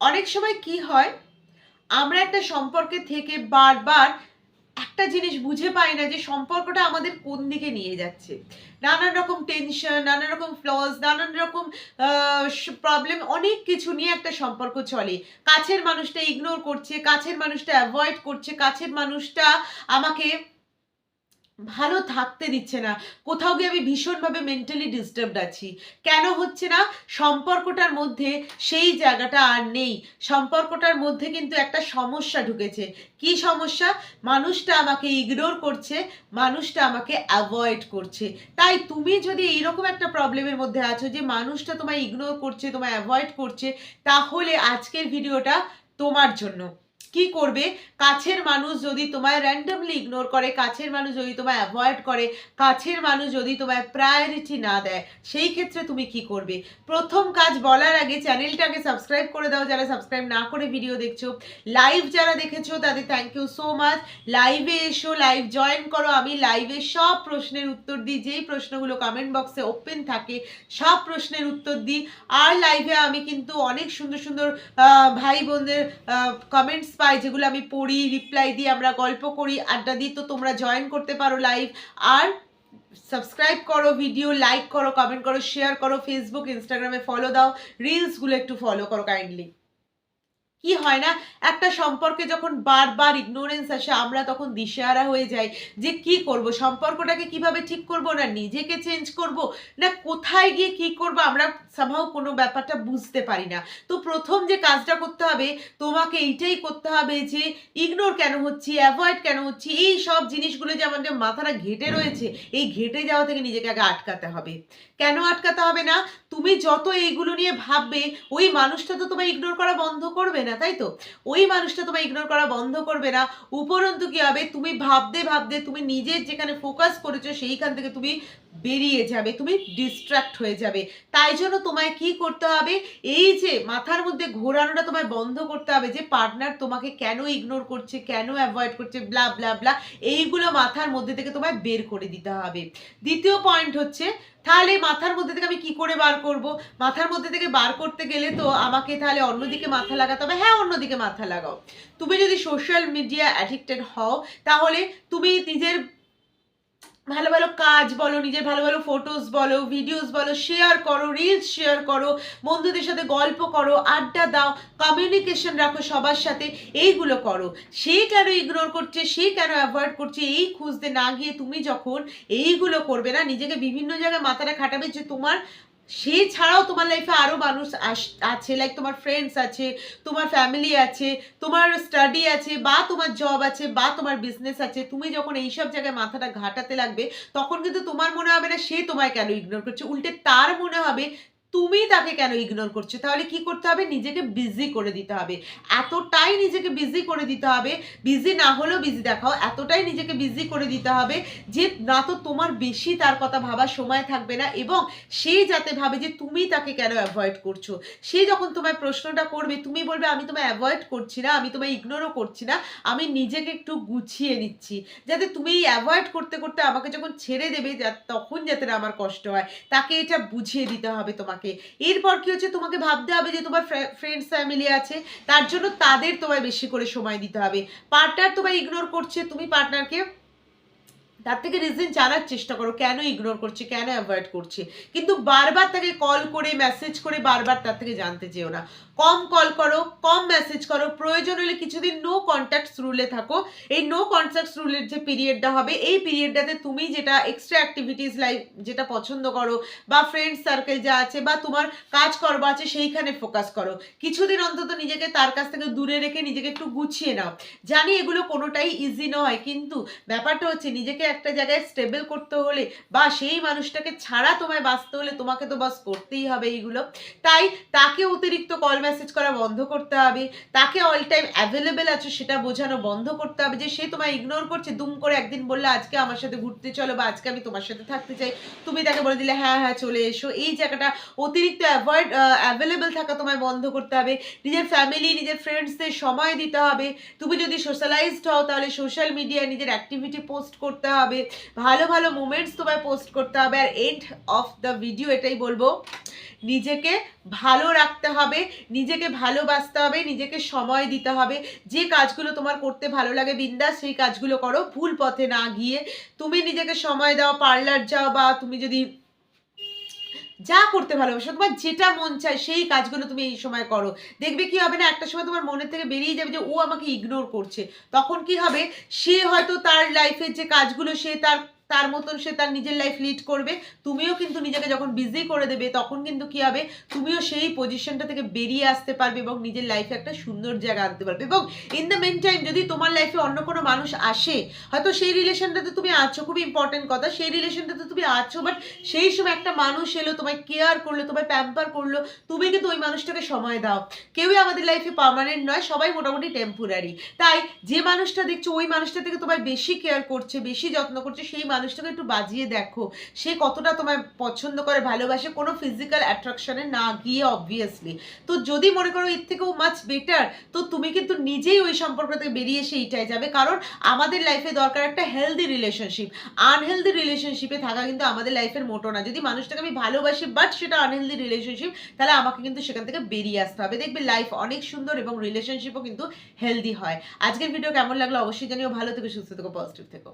অনেক সময় কি হয়, আমরা একটা সম্পর্কে থেকে বারবার একটা জিনিস বুঝে পাই না যে সম্পর্কটা আমাদের কোন দিকে নিয়ে যাচ্ছে। নানান রকম টেনশন নানান রকম ফ্লস নানান রকম প্রবলেম অনেক কিছু নিয়ে একটা সম্পর্ক চলে। কাছের মানুষটা ইগনোর করছে, কাছের মানুষটা অ্যাভয়েড করছে, কাছের মানুষটা আমাকে ভালো থাকতে দিচ্ছে না। কোথাও গিয়ে আমি ভীষণভাবে মেন্টালি ডিস্টার্বড আছি। কেন হচ্ছে না? সম্পর্কটার মধ্যে সেই জায়গাটা আর নেই। সম্পর্কটার মধ্যে কিন্তু একটা সমস্যা ঢুকেছে। কি সমস্যা? মানুষটা আমাকে ইগনোর করছে, মানুষটা আমাকে অ্যাভয়েড করছে। তাই তুমি যদি এইরকম একটা প্রবলেমের মধ্যে আছো যে মানুষটা তোমায় ইগনোর করছে, তোমায় অ্যাভয়েড করছে, তাহলে আজকের ভিডিওটা তোমার জন্য। কি করবে? কাছের মানুষ যদি তোমায় র্যান্ডামলি ইগনোর করে, কাছের মানুষ যদি তোমায় অ্যাভয়েড করে, কাছের মানুষ যদি তোমায় প্রায়োরিটি না দেয়, সেই ক্ষেত্রে তুমি কি করবে? প্রথম কাজ বলার আগে চ্যানেলটাকে সাবস্ক্রাইব করে দাও, যারা সাবস্ক্রাইব না করে ভিডিও দেখছ। লাইভ যারা দেখেছ, তাদের থ্যাংক ইউ সো মাচ লাইভে এসো লাইভ জয়েন করো। আমি লাইভে সব প্রশ্নের উত্তর দিই, যেই প্রশ্নগুলো কমেন্ট বক্সে ওপেন থাকে, সব প্রশ্নের উত্তর দিই। আর লাইভে আমি কিন্তু অনেক সুন্দর সুন্দর ভাই বোনদের কমেন্টস পাই, যেগুলো আমি পড়ি রিপ্লাই দিই আমরা গল্প করি, আড্ডা দিই তো তোমরা জয়েন করতে পারো লাইভ আর সাবস্ক্রাইব করো ভিডিও লাইক করো কমেন্ট করো শেয়ার করো ফেসবুক ইনস্টাগ্রামে ফলো দাও রিলসগুলো একটু ফলো করো কাইন্ডলি কি হয় না? একটা সম্পর্কে যখন বারবার ইগনোরেন্স আসে, আমরা তখন দিশেহারা হয়ে যাই যে কি করব? সম্পর্কটাকে কীভাবে ঠিক করব না? নিজেকে চেঞ্জ করব? না কোথায় গিয়ে কি করব? আমরা সামহাও কোনো ব্যাপারটা বুঝতে পারি না। তো প্রথম যে কাজটা করতে হবে, তোমাকে এইটাই করতে হবে যে ইগনোর কেন হচ্ছি? অ্যাভয়েড কেন হচ্ছি? এই সব জিনিসগুলো যে আমাদের মাথাটা ঘেটে রয়েছে, এই ঘেটে যাওয়া থেকে নিজেকে আগে আটকাতে হবে। কেন আটকাতে হবে না? তুমি যত এইগুলো নিয়ে ভাববে, ওই মানুষটা তো তোমায় ইগনোর করা বন্ধ করবে না, তাই তো? ওই মানুষটা তোমায় ইগনোর করা বন্ধ করবে না। উপরন্তু কি হবে? তুমি ভাবতে ভাবতে তুমি নিজের যেখানে ফোকাস করেছ, সেইখান থেকে তুমি বেরিয়ে যাবে, তুমি ডিস্ট্র্যাক্ট হয়ে যাবে। তাই জন্য তোমায় কি করতে হবে? এই যে মাথার মধ্যে ঘোরানোটা তোমায় বন্ধ করতে হবে যে, পার্টনার তোমাকে কেন ইগনোর করছে, কেন অ্যাভয়েড করছে ব্লা ব্লা ব্লা এইগুলো মাথার মধ্যে থেকে তোমায় বের করে দিতে হবে। দ্বিতীয় পয়েন্ট হচ্ছে তাহলে মাথার মধ্যে থেকে আমি কি করে বার করব? মাথার মধ্যে থেকে বার করতে গেলে তো আমাকে তাহলে অন্যদিকে মাথা লাগাতে হবে। হ্যাঁ অন্যদিকে মাথা লাগাও। তুমি যদি সোশ্যাল মিডিয়া অ্যাডিক্টেড হও, তাহলে তুমি নিজের ভালো ভালো কাজ বলো, নিজের ভালো ভালো ফটোস বলো ভিডিওস বলো শেয়ার করো রিলস শেয়ার করো, বন্ধুদের সাথে গল্প করো, আড্ডা দাও কমিউনিকেশন রাখো সবার সাথে, এইগুলো করো। সে কেন ইগনোর করছে, সে কেন অ্যাভয়েড করছে, এই খুঁজতে না গিয়ে তুমি যখন এইগুলো করবে না, নিজেকে বিভিন্ন জায়গায় মাথাটা খাটাবে যে তোমার সে ছাড়াও তোমার লাইফে আরও মানুষ আছে লাইক তোমার ফ্রেন্ডস আছে, তোমার ফ্যামিলি আছে, তোমার স্টাডি আছে, বা তোমার জব আছে, বা তোমার বিজনেস আছে, তুমি যখন এইসব জায়গায় মাথাটা ঘাটাতে লাগবে, তখন কিন্তু তোমার মনে হবে না সে তোমায় কেন ইগনোর করছে। উল্টে তার মনে হবে তুমি তাকে কেন ইগনোর করছ? তাহলে কি করতে হবে? নিজেকে বিজি করে দিতে হবে। এতটাই নিজেকে বিজি করে দিতে হবে। বিজি না হলেও বিজি দেখাও। এতটাই নিজেকে বিজি করে দিতে হবে যে, না তো তোমার বেশি তার কথা ভাবার সময় থাকবে না এবং সে যাতে ভাবে যে, তুমি তাকে কেন অ্যাভয়েড করছ? সে যখন তোমায় প্রশ্নটা করবে, তুমি বলবে, আমি তোমায় অ্যাভয়েড করছি না, আমি তোমায় ইগনোরও করছি না, আমি নিজেকে একটু গুছিয়ে নিচ্ছি। যাতে তুমি অ্যাভয়েড করতে করতে আমাকে যখন ছেড়ে দেবে তখন যাতে আমার কষ্ট হয়। তাকে এটা বুঝিয়ে দিতে হবে তোমাকে। এরপর কি হচ্ছে? তোমাকে ভাবতে হবে যে তোমার ফ্রেন্ডস ফ্যামিলি আছে, তার জন্য তাদের তোমায় বেশি করে সময় দিতে হবে। পার্টনার তোমায় ইগনোর করছে, তুমি পার্টনারকে তার থেকে রিজন জানার চেষ্টা করো, কেন ইগনোর করছে, কেন অ্যাভয়েড করছে। কিন্তু বারবার তাকে কল করে মেসেজ করে বারবার তার থেকে জানতে চেও না। কম কল করো, কম মেসেজ করো, প্রয়োজন হলে কিছুদিন নো কন্ট্যাক্টস রুলে থাকো। এই নো কন্ট্যাক্টস রুলের যে পিরিয়ডটা হবে, এই পিরিয়ডটাতে তুমি যেটা এক্সট্রা অ্যাক্টিভিটিস লাইফ যেটা পছন্দ করো, বা ফ্রেন্ড সার্কেল যা আছে, বা তোমার কাজ কাজকর্ম আছে, সেইখানে ফোকাস করো। কিছুদিন অন্তত নিজেকে তার কাছ থেকে দূরে রেখে নিজেকে একটু গুছিয়ে নাও। জানি এগুলো কোনোটাই ইজি নয়, কিন্তু ব্যাপারটা হচ্ছে নিজেকে একটা জায়গায় স্টেবল করতে হলে বা সেই মানুষটাকে ছাড়া তোমায় বাঁচতে হলে তোমাকে তো বাস করতেই হবে এইগুলো। তাই তাকে অতিরিক্ত কল মেসেজ করা বন্ধ করতে হবে। তাকে অল টাইম অ্যাভেলেবেল আছে সেটা বোঝানো বন্ধ করতে হবে যে সে তোমায় ইগনোর করছে, দুম করে একদিন বললে, আজকে আমার সাথে ঘুরতে চলো বা আজকে আমি তোমার সাথে থাকতে চাই। তুমি তাকে বলে দিলে হ্যাঁ হ্যাঁ চলে এসো। এই জায়গাটা অতিরিক্ত অ্যাভয়েড অ্যাভেলেবেল থাকা তোমায় বন্ধ করতে হবে। নিজের ফ্যামিলি নিজের ফ্রেন্ডসদের সময় দিতে হবে। তুমি যদি সোশ্যালাইজড হও তাহলে সোশ্যাল মিডিয়ায় নিজের অ্যাক্টিভিটি পোস্ট করতে হবে। ভালো ভালো মুমেন্টস তোমায় পোস্ট করতে হবে আর এন্ড অফ দ্য ভিডিও এটাই বলব। নিজেকে ভালো রাখতে হবে, নিজেকে ভালোবাসতে হবে, নিজেকে সময় দিতে হবে। যে কাজগুলো তোমার করতে ভালো লাগে বিন্দাস সেই কাজগুলো করো। ভুল পথে না গিয়ে তুমি নিজেকে সময় দাও পার্লার যাও বা তুমি যদি যা করতে ভালোবাসো, তোমার যেটা মন চায় সেই কাজগুলো তুমি এই সময় করো। দেখবে কি হবে না, একটা সময় তোমার মনের থেকে বেরিয়ে যাবে যে ও আমাকে ইগনোর করছে। তখন কি হবে? সে হয়তো তার লাইফের যে কাজগুলো, সে তার তার মতন সে তার নিজের লাইফ লিড করবে। তুমিও কিন্তু নিজেকে যখন বিজি করে দেবে, তখন কিন্তু কি হবে? তুমিও সেই পজিশনটা থেকে বেরিয়ে আসতে পারবে এবং নিজের লাইফে একটা সুন্দর জায়গা আনতে পারবে। এবং ইন দ্য মেন টাইম যদি তোমার লাইফে অন্য কোনো মানুষ আসে, হয়তো সেই রিলেশনটাতে তুমি আছো খুব ইম্পর্টেন্ট কথা, সেই রিলেশনটাতে তুমি আছো বাট সেই সময় একটা মানুষ এলো, তোমায় কেয়ার করল, তোমায় প্যাম্পার করল, তুমি কিন্তু ওই মানুষটাকে সময় দাও। কেউই আমাদের লাইফে পার্মানেন্ট নয়, সবাই মোটামুটি টেম্পোরারি তাই যে মানুষটা দেখছ, ওই মানুষটা থেকে তোমায় বেশি কেয়ার করছে, বেশি যত্ন করছে, সেই মানুষটাকে একটু বাজিয়ে দেখো। সে কতটা তোমায় পছন্দ করে, ভালোবাসে, কোনো ফিজিক্যাল অ্যাট্রাকশনে না গিয়ে অবভিয়াসলি তো যদি মনে করো এর থেকেও মাছ বেটার তো তুমি কিন্তু নিজেই ওই সম্পর্ক থেকে বেরিয়ে এসে এইটাই যাবে। কারণ আমাদের লাইফে দরকার একটা হেলদি রিলেশনশিপ আনহেলদি রিলেশনশিপে থাকা কিন্তু আমাদের লাইফের মোটো না। যদি মানুষটাকে আমি ভালোবাসি বাট সেটা আনহেলদি রিলেশনশিপ তাহলে আমাকে কিন্তু সেখান থেকে বেরিয়ে আসতে হবে। দেখবে লাইফ অনেক সুন্দর এবং রিলেশনশিপও কিন্তু হেলদি হয়। আজকের ভিডিও কেমন লাগল অবশ্যই জানিও। ভালো থেকে, সুস্থ থেকো পজিটিভ থেকো।